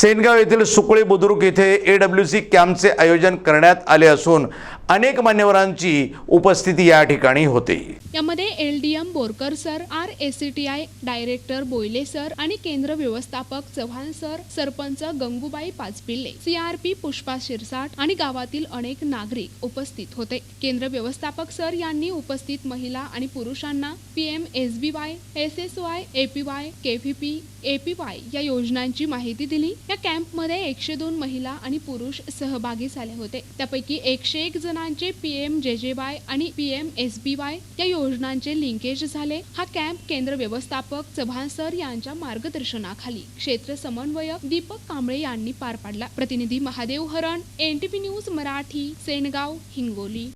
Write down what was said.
सेनगाव येथील सुकळी बुद्रुक येथे A W C कॅम्पचे आयोजन करण्यात आले असून अनेक मान्यवरांची उपस्थिती या ठिकाणी होते. यामध्ये L D M Borkar sir R S C T I director Boyale sir आणि केंद्र व्यवस्थापक चव्हाण सर सरपंच गंगूबाई पाचपिल्ले सीआरपी पुष्पा शिरसाट आणि गावातील अनेक नागरिक उपस्थित होते. केंद्र व्यवस्थापक सर यांनी उपस्थित महिला आणि पुरुषांना PM S B Y S S Y APY KVP APY या योजनांची माहिती दिली. या कॅम्पमध्ये एकशे दोन महिला आणि पुरुष सहभागी झाले होते. त्यापैकी एकशे एक जण पी पीएम जे जे वाय आणि पीएम एस बी वाय या योजनांचे लिंकेज झाले. हा कॅम्प केंद्र व्यवस्थापक चव्हाण सर यांच्या मार्गदर्शनाखाली क्षेत्र समन्वयक दीपक कांबळे यांनी पार पाडला. प्रतिनिधी महादेव हरण एनटीपी न्यूज मराठी सेनगाव हिंगोली.